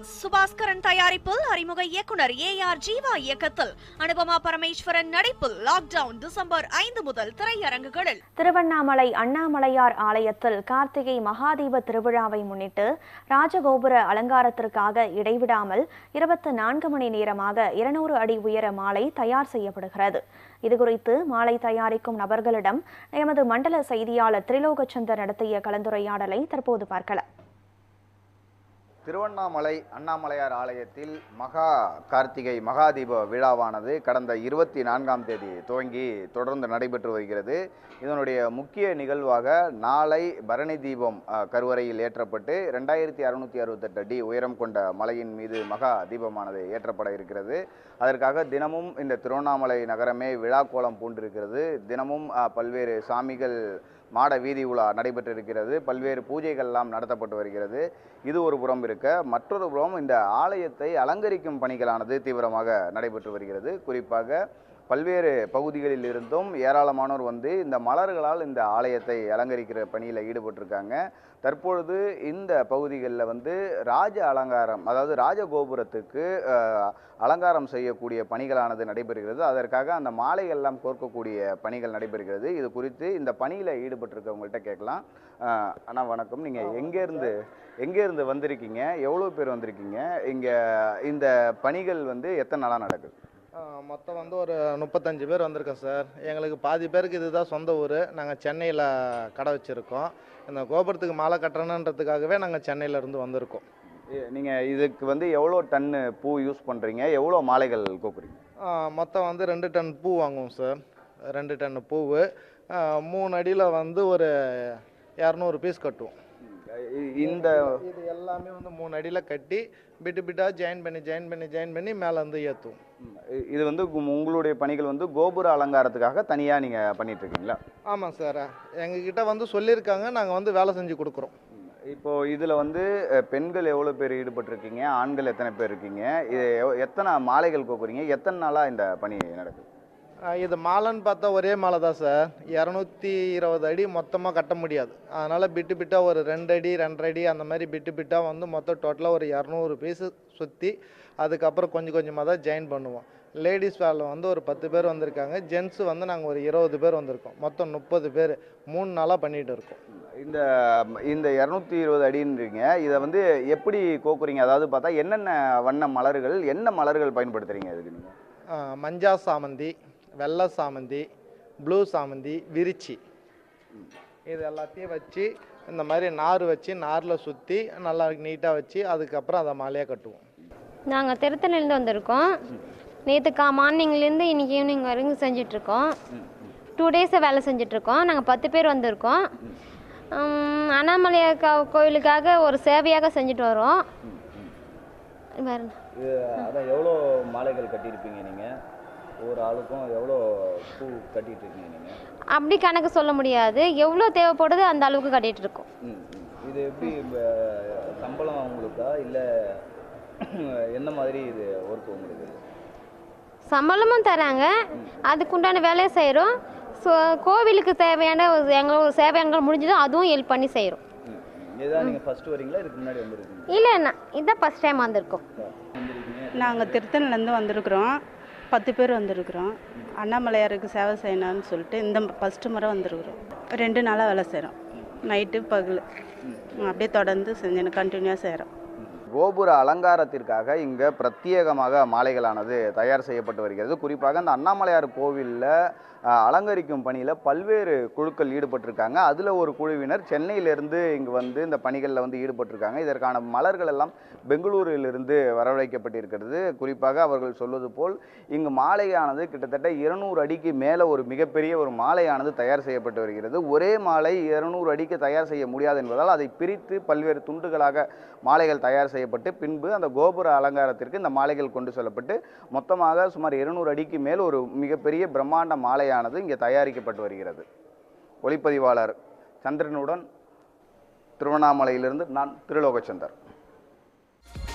Films Subaskaran தயாரிப்பில் அறிமுக இயக்குனர் ஏ ஆர் ஜீவா இயக்கத்தில். அனுபமா பரமேஸ்வரன் நடிப்பில் லாக்டவுன் டிசம்பர் ஐந்து முதல் திரையரங்குகளில். திருவண்ணாமலை அண்ணாமலையார் ஆலயத்தில் கார்த்திகை மகாதீப திருவிழாவை முன்னிட்டு ராஜகோபுர அலங்காரத்திற்காக இடைவிடாமல் இருபத்தி நான்கு மணி நேரமாக இருநூறு அடி உயர மாலை தயார் செய்யப்படுகிறது. இதுகுறித்து மாலை தயாரிக்கும் நபர்களிடம் எமது மண்டல செய்தியாளர் திரிலோகச்சந்தர் நடத்திய கலந்துரையாடலை தற்போது பார்க்கலாம். திருவண்ணாமலை அண்ணாமலையார் ஆலயத்தில் மகா கார்த்திகை மகாதீப விழாவானது கடந்த இருபத்தி நான்காம் தேதி துவங்கி தொடர்ந்து நடைபெற்று வருகிறது. இதனுடைய முக்கிய நிகழ்வாக நாளை பரணி தீபம் கருவறையில் ஏற்றப்பட்டு ரெண்டாயிரத்தி அறுநூற்றி அறுபத்தெட்டு அடி உயரம் கொண்ட மலையின் மீது மகா தீபமானது ஏற்றப்பட இருக்கிறது. அதற்காக தினமும் இந்த திருவண்ணாமலை நகரமே விழா கோலம் பூண்டிருக்கிறது. தினமும் பல்வேறு சாமிகள் மாட வீதி உலா நடைபெற்றிருக்கிறது. பல்வேறு பூஜைகள்லாம் நடத்தப்பட்டு வருகிறது. இது ஒரு புறம் இருக்க. மற்றொரு புறம் இந்த ஆலயத்தை அலங்கரிக்கும் பணிகளானது தீவிரமாக நடைபெற்று வருகிறது. குறிப்பாக பல்வேறு பகுதிகளில் இருந்தும் ஏராளமானோர் வந்து இந்த மலர்களால் இந்த ஆலயத்தை அலங்கரிக்கிற பணியில் ஈடுபட்டிருக்காங்க. தற்பொழுது இந்த பகுதிகளில் வந்து ராஜ அலங்காரம் அதாவது ராஜகோபுரத்துக்கு அலங்காரம் செய்யக்கூடிய பணிகளானது நடைபெறுகிறது. அதற்காக அந்த மாலைகள்லாம் கோர்க்கக்கூடிய பணிகள் நடைபெறுகிறது. இது குறித்து இந்த பணியில் ஈடுபட்டிருக்கவங்கள்ட்ட கேட்கலாம். அண்ணா வணக்கம். நீங்கள் எங்கேருந்து எங்கேருந்து வந்திருக்கீங்க? எவ்வளோ பேர் வந்திருக்கீங்க? இங்கே இந்த பணிகள் வந்து எத்தனை நாளாக நடக்குது? மொத்தம் வந்து ஒரு முப்பத்தஞ்சு பேர் வந்திருக்கோம் சார். எங்களுக்கு பாதி பேருக்கு இதுதான் சொந்த ஊர். நாங்கள் சென்னையில் கடை வச்சுருக்கோம். இந்த கோபுரத்துக்கு மாலை கட்டணுன்றதுக்காகவே நாங்கள் சென்னையில இருந்து வந்திருக்கோம். நீங்கள் இதுக்கு வந்து எவ்வளோ டன்னு பூ யூஸ் பண்ணுறீங்க எவ்வளோ மாலைகள் கோக்குறீங்க? மொத்தம் வந்து ரெண்டு டன் பூ வாங்குவோம் சார். ரெண்டு டன் பூவு. மூணு அடியில் வந்து ஒரு இரநூறு பீஸ் கட்டுவோம். இந்த இது எல்லாமே வந்து மூணு அடியில் கட்டி பிட்டு பிட்டாக ஜாயின் பண்ணி ஜாயின் பண்ணி ஜாயின் பண்ணி மேலே வந்து ஏற்றுவோம் இ- இது வந்து உங்க- உங்களுடைய பணிகள் வந்து கோபுர அலங்காரத்துக்காக தனியாக நீங்கள் பண்ணிட்டு இருக்கீங்களா? ஆமாம் சார் எங்ககிட்ட வந்து சொல்லியிருக்காங்க. நாங்கள் வந்து வேலை செஞ்சு கொடுக்குறோம். இப்போ இதில் வந்து பெண்கள் எவ்வளோ பேர் ஈடுபட்டிருக்கீங்க? ஆண்கள் எத்தனை பேர் இருக்கீங்க? இது எத்தனை மாலைகள் கோக்குறீங்க? எத்தனை நாளாக இந்த பணி நடக்குது? இது மாலைன்னு பார்த்தா ஒரே மாலை தான் சார். இரநூத்தி இருபது அடி மொத்தமாக கட்ட முடியாது. அதனால் பிட்டு பிட்டாக ஒரு ரெண்டு அடி ரெண்டரை அடி அந்த மாதிரி பிட்டு பிட்டாக வந்து மொத்தம் டோட்டலாக ஒரு இரநூறு பீஸு சுற்றி அதுக்கப்புறம் கொஞ்சம் கொஞ்சமாக தான் ஜாயின் பண்ணுவோம். லேடிஸ் வேலை வந்து ஒரு பத்து பேர் வந்திருக்காங்க. ஜென்ஸு வந்து நாங்கள் ஒரு இருபது பேர் வந்திருக்கோம். மொத்தம் முப்பது பேர். மூணு நாளாக பண்ணிகிட்டு இருக்கோம். இந்த இந்த இரநூத்தி இருபது அடின்றீங்க. இதை வந்து எப்படி கோக்குறீங்க? அதாவது பார்த்தா என்னென்ன வண்ண மலர்கள் என்ன மலர்கள் பயன்படுத்துறீங்க இதுக்கு நீங்கள் மஞ்சா சாமந்தி. வெள்ளை சாமந்தி ப்ளூ சாமந்தி விரிச்சி. இது எல்லாத்தையும் வச்சு இந்த மாதிரி நார் வச்சு நாரில் சுற்றி நல்லா நீட்டாக வச்சு அதுக்கப்புறம் அதை மாலையாக கட்டுவோம். நாங்கள் திருத்தணிலேருந்து வந்திருக்கோம். நேற்று கா மார்னிங்லேருந்து இன்னைக்கு ஈவினிங் வரைக்கும் செஞ்சிட்ருக்கோம். டூ டேஸாக வேலை செஞ்சிட்ருக்கோம். நாங்கள் பத்து பேர் வந்திருக்கோம். கா கோயிலுக்காக ஒரு சேவையாக செஞ்சுட்டு வரோம். வேறு அதான் எவ்வளோ மாலைகள் கட்டியிருப்பீங்க நீங்கள் ஒவ்வொரு ஆளுக்கும் எவ்வளோ பூ கட்டிட்டு இருக்கீங்க நீங்கள் அப்படி கணக்கு சொல்ல முடியாது. எவ்வளோ தேவைப்படுதோ அந்த அளவுக்கு கட்டிகிட்டு இருக்கோம். இது எப்படி சம்பளம் உங்களுக்கா இல்லை என்ன மாதிரி இது ஒர்க் உங்களுக்கு? சம்பளமும் தராங்க. அதுக்குண்டான வேலையை செய்கிறோம் ஸோ கோவிலுக்கு தேவையான ஒரு- எங்களோட சேவையங்கள் முடிஞ்சதோ அதுவும் ஹெல்ப் பண்ணி செய்கிறோம் ம், ம். இதுதான் நீங்கள் ஃபர்ஸ்ட் வரீங்களா? இதுக்கு முன்னாடி வந்திருக்கீங்க இல்லை என்ன இதுதான் ஃபஸ்ட் டைம் வந்திருக்கோம். நாங்கள் திருத்தணிலேருந்து வந்திருக்கிறோம். பத்து பேர் வந்திருக்கிறோம். அண்ணாமலையாருக்கு சேவை செய்யணும்னு சொல்லிட்டு இந்த ஃபஸ்ட்டு முறை வந்திருக்கிறோம். ரெண்டு நாளாக வேலை செய்கிறோம் நைட்டு பகல். அப்படியே தொடர்ந்து செஞ்சு கண்டினியூவாக செய்கிறோம் கோபுர அலங்காரத்திற்காக இங்கே பிரத்யேகமாக மாலைகளானது தயார் செய்யப்பட்டு வருகிறது. குறிப்பாக அந்த அண்ணாமலையார் கோவிலில் அலங்கரிக்கும் பணியில் பல்வேறு குழுக்கள் ஈடுபட்டிருக்காங்க. அதில் ஒரு குழுவினர் சென்னையிலிருந்து இங்கு வந்து இந்த பணிகளில் வந்து ஈடுபட்டிருக்காங்க. இதற்கான மலர்கள் எல்லாம் பெங்களூரிலிருந்து வரவழைக்கப்பட்டிருக்கிறது. குறிப்பாக அவர்கள் சொல்வது போல் இங்கு மாலையானது கிட்டத்தட்ட இருநூறு அடிக்கு மேலே ஒரு மிகப்பெரிய ஒரு மாலையானது தயார் செய்யப்பட்டு வருகிறது. ஒரே மாலை இருநூறு அடிக்கு தயார் செய்ய முடியாது என்பதால் அதை பிரித்து பல்வேறு துண்டுகளாக மாலைகள் தயார் செய்யப்பட்டு பின்பு அந்த கோபுர அலங்காரத்திற்கு இந்த மாலைகள் கொண்டு செல்லப்பட்டு மொத்தமாக சுமார் இருநூறு அடிக்கு மேல் ஒரு மிகப்பெரிய பிரம்மாண்ட மாலையானது இங்கே தயாரிக்கப்பட்டு வருகிறது. ஒளிப்பதிவாளர் சந்திரனுடன் திருவண்ணாமலையிலிருந்து நான் திருலோகச்சந்தர்.